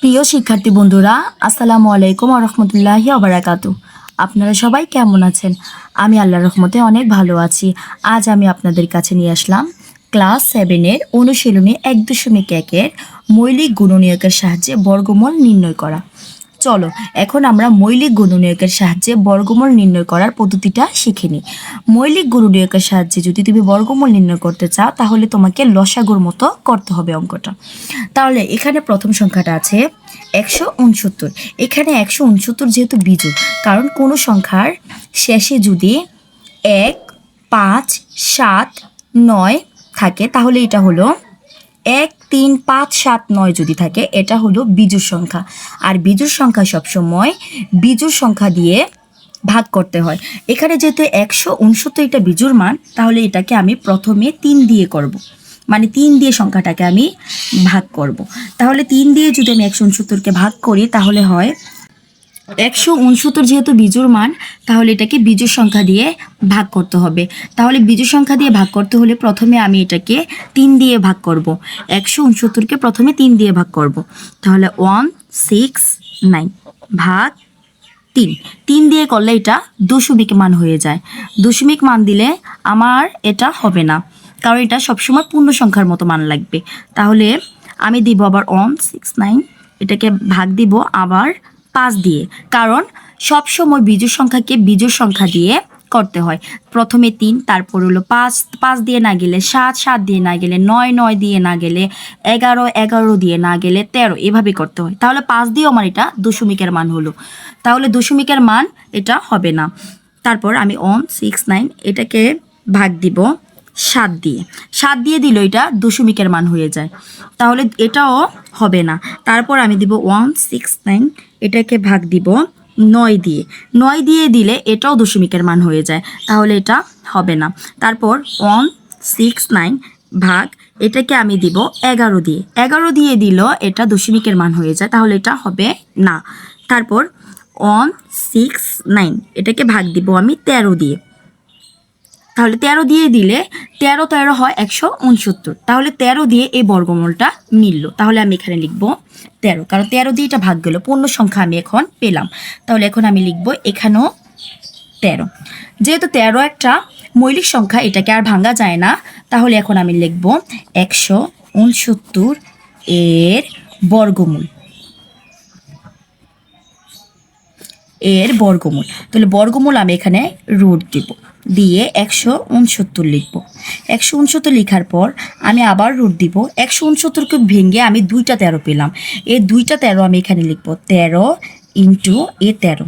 প্রিয় শিক্ষার্থী বন্ধুরা, আসসালামু আলাইকুম রহমতুল্লাহি আবরাকাতু আপনারা সবাই কেমন আছেন? আমি আল্লাহ রহমতে অনেক ভালো আছি। আজ আমি আপনাদের কাছে নিয়ে আসলাম ক্লাস সেভেনের অনুশীলনী এক দশমিক একের মৌলিক গুণনীয়কের সাহায্যে বর্গমূল নির্ণয় করা। চলো, এখন আমরা মৌলিক গুণনীয়কের সাহায্যে বর্গমূল নির্ণয় করার পদ্ধতিটা শিখে নিই। মৌলিক গুণনীয়কের সাহায্যে যদি তুমি বর্গমূল নির্ণয় করতে চাও, তাহলে তোমাকে লসাগুর মতো করতে হবে অঙ্কটা। তাহলে এখানে প্রথম সংখ্যাটা আছে একশো উনসত্তর। এখানে একশো উনসত্তর যেহেতু বিজোড়, কারণ কোনো সংখ্যার শেষে যদি এক, পাঁচ, সাত, নয় থাকে, তাহলে এটা হলো এক তিন পাঁচ সাত নয় যদি থাকে, এটা হলো বিজুর সংখ্যা আর বিজুর সংখ্যা সবসময় বিজুর সংখ্যা দিয়ে ভাগ করতে হয় এখানে যেহেতু একশো উনসত্তরটা বিজুর মান, তাহলে এটাকে আমি প্রথমে তিন দিয়ে করব। মানে তিন দিয়ে সংখ্যাটাকে আমি ভাগ করব। তাহলে তিন দিয়ে যদি আমি একশো উনসত্তরকে ভাগ করি, তাহলে হয় একশো উনসত্তর যেহেতু বিজোড় মান, তাহলে এটাকে বিজোড় সংখ্যা দিয়ে ভাগ করতে হবে। তাহলে বিজোড় সংখ্যা দিয়ে ভাগ করতে হলে প্রথমে আমি এটাকে তিন দিয়ে ভাগ করব। একশো উনসত্তরকে প্রথমে তিন দিয়ে ভাগ করব। তাহলে ওয়ান, সিক্স, নাইন ভাগ তিন। তিন দিয়ে করলে এটা দশমিক মান হয়ে যায়। দশমিক মান দিলে আমার এটা হবে না, কারণ এটা সবসময় পূর্ণ সংখ্যার মতো মান লাগবে। তাহলে আমি দিব আবার ওয়ান, সিক্স, নাইন, এটাকে ভাগ দিব আবার পাঁচ দিয়ে। কারণ সব সময় সংখ্যাকে বিজোড় সংখ্যা দিয়ে করতে হয়। প্রথমে তিন, তারপর হলো পাঁচ পাঁচ দিয়ে না গেলে সাত সাত দিয়ে না গেলে নয় নয় দিয়ে না গেলে এগারো এগারো দিয়ে না গেলে তেরো, এভাবে করতে হয়। তাহলে পাঁচ দিয়েও আমার এটা দশমিকের মান হলো। তাহলে দশমিকের মান এটা হবে না। তারপর আমি ওয়ান সিক্স নাইন এটাকে ভাগ দিব। সাত দিয়ে। সাত দিয়ে দিল এটা দশমিকের মান হয়ে যায়। তাহলে এটাও হবে না। তারপর আমি দিব ওয়ান, সিক্স, নাইন, এটাকে ভাগ দিব নয় দিয়ে। নয় দিয়ে দিলে এটাও দশমিকের মান হয়ে যায়। তাহলে এটা হবে না। তারপর ওয়ান, সিক্স, নাইন ভাগ এটাকে আমি দিব এগারো দিয়ে। এগারো দিয়ে দিল এটা দশমিকের মান হয়ে যায়। তাহলে এটা হবে না। তারপর ওয়ান, সিক্স, নাইন এটাকে ভাগ দিব আমি তেরো দিয়ে। তাহলে তেরো দিয়ে দিলে তেরো তেরো হয় একশো উনসত্তর। তাহলে তেরো দিয়ে এই বর্গমূলটা মিলল। তাহলে আমি এখানে লিখব তেরো। কারণ তেরো দিয়ে এটা ভাগ গেলো। পূর্ণ সংখ্যা আমি এখন পেলাম। তাহলে এখন আমি লিখব এখানেও তেরো। যেহেতু তেরো একটা মৌলিক সংখ্যা, এটাকে আর ভাঙা যায় না, তাহলে এখন আমি লিখব একশো উনসত্তর এর বর্গমূল। এর বর্গমূল। তাহলে বর্গমূল আমি এখানে রুট দিব। দিয়ে একশো উনসত্তর লিখব। একশো উনসত্তর লেখার পর আমি আবার রুট দিব। একশো উনসত্তরকে ভেঙে আমি দুইটা তেরো পেলাম। এই দুইটা তেরো আমি এখানে লিখব। তেরো ইন্টু এ তেরো।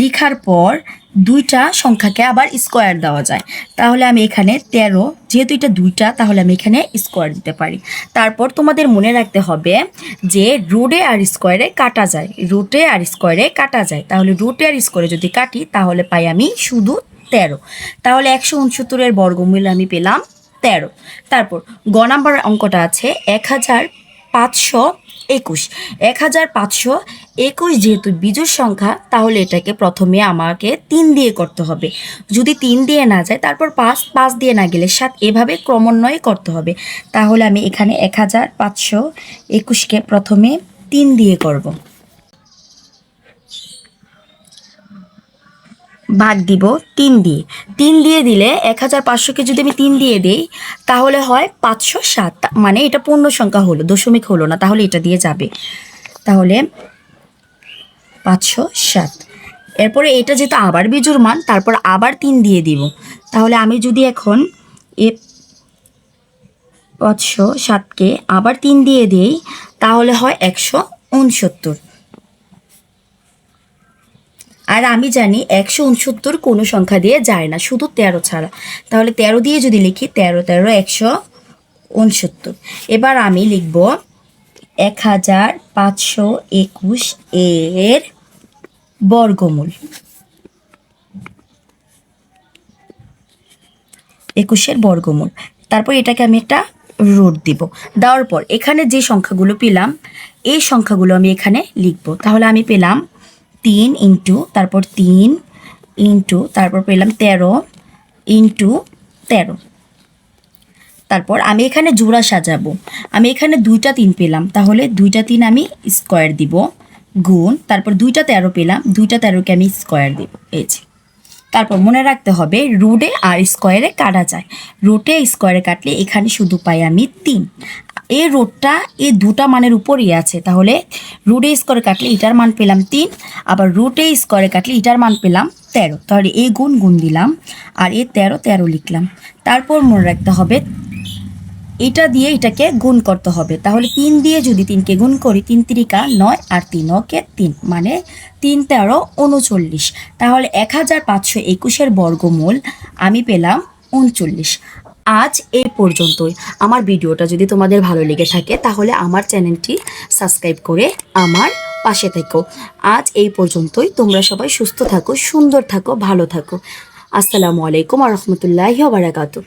লিখার পর দুইটা সংখ্যাকে আবার স্কোয়ার দেওয়া যায়। তাহলে আমি এখানে তেরো, যেহেতু এটা দুইটা, তাহলে আমি এখানে স্কোয়ার দিতে পারি। তারপর তোমাদের মনে রাখতে হবে যে রুটে আর স্কোয়ারে কাটা যায়। রুটে আর স্কোয়ারে কাটা যায়। তাহলে রুটে আর স্কোয়ারে যদি কাটি, তাহলে পাই আমি শুধু তেরো। তাহলে একশো উনসত্তরের বর্গমূল আমি পেলাম তেরো। তারপর গ নাম্বার অঙ্কটা আছে এক হাজার পাঁচশো একুশ। এক হাজার পাঁচশো একুশ যেহেতু বিজোড় সংখ্যা, তাহলে এটাকে প্রথমে আমাকে তিন দিয়ে করতে হবে। যদি তিন দিয়ে না যায়, তারপর পাঁচ পাঁচ দিয়ে না গেলে সাত, এভাবে ক্রমান্বয়ে করতে হবে। তাহলে আমি এখানে এক হাজার পাঁচশো একুশকে প্রথমে তিন দিয়ে করব। ভাগ দিব তিন দিয়ে। তিন দিয়ে দিলে এক হাজার পাঁচশোকে যদি আমি তিন দিয়ে দিই, তাহলে হয় পাঁচশো সাত। মানে এটা পূর্ণ সংখ্যা হলো, দশমিক হলো না, তাহলে এটা দিয়ে যাবে। তাহলে পাঁচশো সাত এরপরে এটা যেহেতু আবার বিজুর মান, তারপর আবার তিন দিয়ে দিব। তাহলে আমি যদি এখন এ পাঁচশো সাতকে আবার তিন দিয়ে দিই, তাহলে হয় একশো উনসত্তর। আর আমি জানি একশো উনসত্তর কোনো সংখ্যা দিয়ে যায় না, শুধু তেরো ছাড়া। তাহলে তেরো দিয়ে যদি লিখি, তেরো তেরো, একশো উনসত্তর। এবার আমি লিখব এক হাজার পাঁচশো একুশ এর বর্গমূল। একুশের বর্গমূল। তারপর এটাকে আমি একটা রুট দিব। দেওয়ার পর এখানে যে সংখ্যাগুলো পেলাম, এই সংখ্যাগুলো আমি এখানে লিখব। তাহলে আমি পেলাম তিন ইন্টু, তারপর তিন ইন্টু, তারপর পেলাম তেরো ইন্টু তেরো। তারপর আমি এখানে জোড়া সাজাবো। আমি এখানে দুইটা তিন পেলাম। তাহলে দুইটা তিন আমি স্কোয়ার দিব। গুণ, তারপর দুইটা তেরো পেলাম, দুইটা তেরোকে আমি স্কোয়ার দিব, এই তারপর মনে রাখতে হবে রুটে আর স্কোয়ারে কাটা যায়। রুটে স্কোয়ারে কাটলে এখানে শুধু পাই আমি তিন। এই রোডটা এই দুটা মানের উপরই আছে, তাহলে রুটে স্কোয়ারে কাটলে এটার মান পেলাম তিন, আবার রুটে স্কোয়ারে কাটলে এটার মান পেলাম তেরো। তাহলে এই গুণ গুণ দিলাম, আর এ তেরো তেরো লিখলাম। তারপর মনে রাখতে হবে এটা দিয়ে এটাকে গুণ করতে হবে। তাহলে তিন দিয়ে যদি তিনকে গুণ করি, তিন তিরিকা নয় আর তিন ওকে তিন মানে তিন তেরো উনচল্লিশ। তাহলে এক হাজার পাঁচশো একুশের বর্গমূল আমি পেলাম উনচল্লিশ। আজ এই পর্যন্তই। আমার ভিডিওটা যদি তোমাদের ভালো লেগে থাকে, তাহলে আমার চ্যানেলটি সাবস্ক্রাইব করে আমার পাশে থেকো। আজ এই পর্যন্তই। তোমরা সবাই সুস্থ থাকো, সুন্দর থাকো, ভালো থাকো। আসসালামু আলাইকুম আ রহমতুল্লাহি বারাকাতু।